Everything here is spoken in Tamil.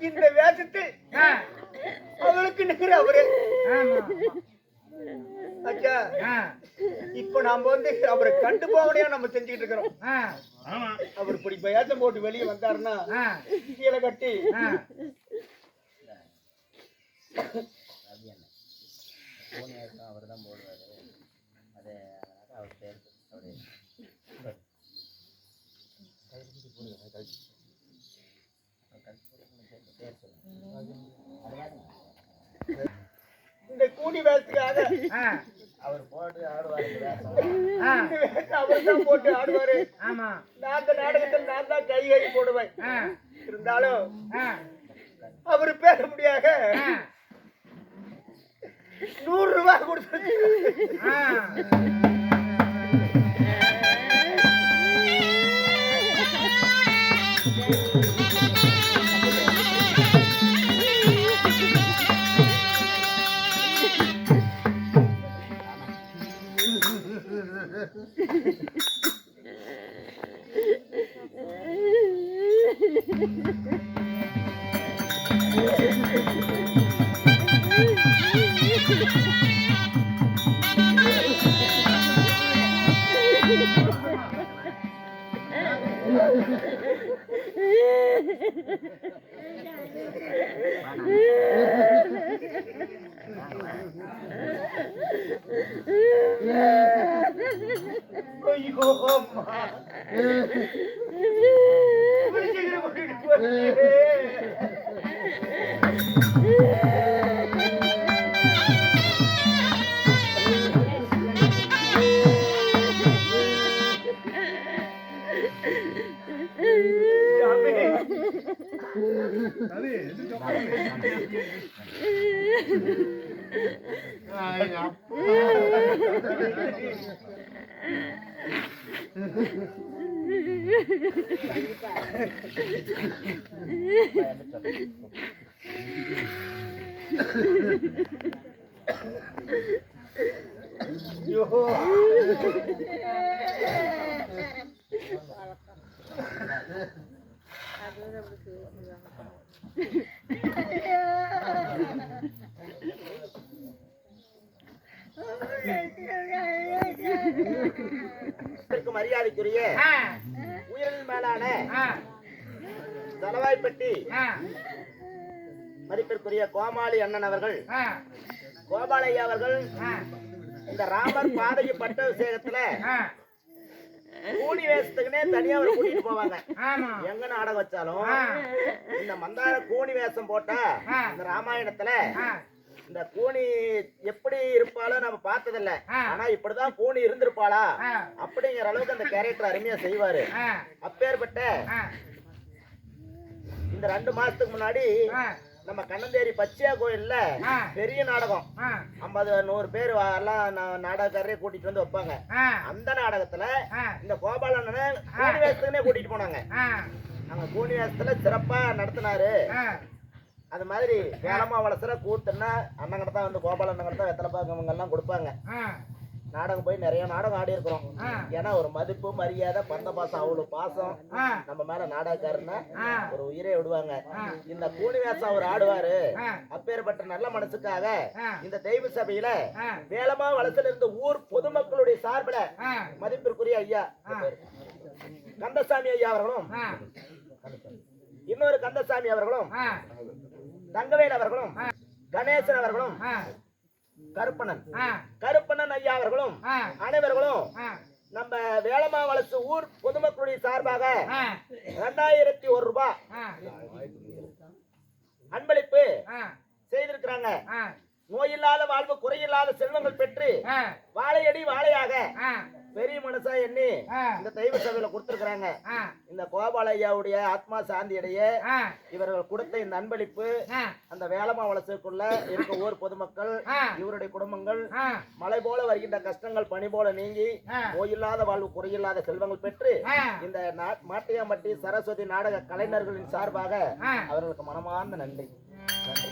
இந்த வேஷத்தில் ஆ, அவளுக்கு நிக்கிற அவரு. ஆ, இப்ப நாம வந்து அவரை கண்டு போவனையா நம்ம செஞ்சுக்கிட்டு இருக்கிறோம். அவர் இப்படி வேஷம் போட்டு வெளியே வந்தாருன்னா கீழே கட்டி. ஆ. இந்த கூடி வேஷத்துக்காக ஆ, அவர் போட்டு ஆடுவாரு. ஆ, இந்த வேஷம் அவர் தான் போட்டு ஆடுவாரு. ஆமா. நான் அந்த நாடகத்தில் நான் தான் கை கை போடுவேன். இருந்தாலும் அவரு பேச முடியாத. நூறு ரூபாய் கொடுத்து ஐயோ அம்மா. இப்படி சீக்கிரம் கூட்டிட்டு போறியே. சாமி. ஐயோ. இதற்கு மரியாதைக்குரிய உயிரின் மேலான தலவாய்ப்பட்டி. மதிப்பிற்குரிய கோமாளி அண்ணன் அவர்கள் கோபாலையா அவர்கள் இந்த ராமர் பாதகி பட்ட விஷயத்துல ஆ. கூலி வேஷத்துக்குனே தனியா அவர் கூட்டிட்டு போவாங்க. எங்க நாடகம் வச்சாலும் இந்த மந்தார கூனி வேஷம் போட்டா. இந்த ராமாயணத்துல இந்த கூனி எப்படி இருப்பாளோ நம்ம பார்த்ததில்ல. ஆனா இப்படிதான் கூனி இருந்திருப்பாளா. அப்படிங்கிற அளவுக்கு அந்த கேரக்டர் அருமையா செய்வாரு. அப்பேற்பட்ட இந்த ரெண்டு மாசத்துக்கு முன்னாடி நம்ம கண்ணந்தேரி பச்சையா கோயில்ல. பெரிய நாடகம். ஐம்பது நூறு பேர் எல்லாம் நா- நாடகக்காரரே கூட்டிட்டு வந்து வைப்பாங்க. அந்த நாடகத்துல இந்த கோபாலண்ணனை கூனி வேஷத்துக்குனே கூட்டிட்டு போனாங்க. அங்க கூனி வேஷத்துல சிறப்பா நடத்தினாரு. அது மாதிரி வேலம்மா வளசுல கூத்துன்னா அண்ணங்கிட்ட தான் வந்து கோபால அண்ணங்கிட்ட தான் வெத்தலை பாக்கவங்க எல்லாம் கொடுப்பாங்க. நாடகம் போய் நிறைய நாடகம் ஆடி இருக்கிறோம். ஏன்னா ஒரு மதிப்பு மரியாதை பந்த பாசம் அவ்வளவு பாசம் நம்ம மேல நாடகக்காரன்னா. ஒரு உயிரை விடுவாங்க. இந்த கூலி வேஷம் அவர் ஆடுவாரு. அப்பேற்பட்ட நல்ல மனசுக்காக. இந்த தெய்வ சபையில. வேலமா வளத்துல இருந்த ஊர் பொதுமக்களுடைய சார்பில் மதிப்பிற்குரிய ஐயா. கந்தசாமி ஐயா அவர்களும் இன்னொரு கந்தசாமி அவர்களும் தங்கவேல் அவர்களும் கணேசன் அவர்களும் கருப்பணன். கருப்பணன் ஐயா அவர்களும் அனைவர்களும் நம்ம வளசு ஊர் பொதுமக்களுடைய சார்பாக ரெண்டாயிரத்தி ஒரு ரூபாய் அன்பளிப்பு செய்திருக்கிறாங்க. நோயில்லாத வாழ்வு குறையில்லாத செல்வங்கள் பெற்று வாழையடி வாழையாக பெரிய மனசா எண்ணி. இந்த தெய்வ சபையில கொடுத்திருக்கிறாங்க இந்த கோபால ஐயாவுடைய ஆத்மா சாந்தி அடைய ஆ, இவர்கள் கொடுத்த இந்த அன்பளிப்பு அந்த வேலமா வளசுக்குள்ள இருக்க ஊர் பொதுமக்கள். இவருடைய குடும்பங்கள் மலை போல வருகின்ற கஷ்டங்கள் பனி போல நீங்கி. நோயில்லாத வாழ்வு குறையில்லாத செல்வங்கள் பெற்று. இந்த மாட்டியாம்பட்டி சரஸ்வதி நாடக கலைஞர்களின் சார்பாக. அவர்களுக்கு மனமார்ந்த நன்றி நன்றி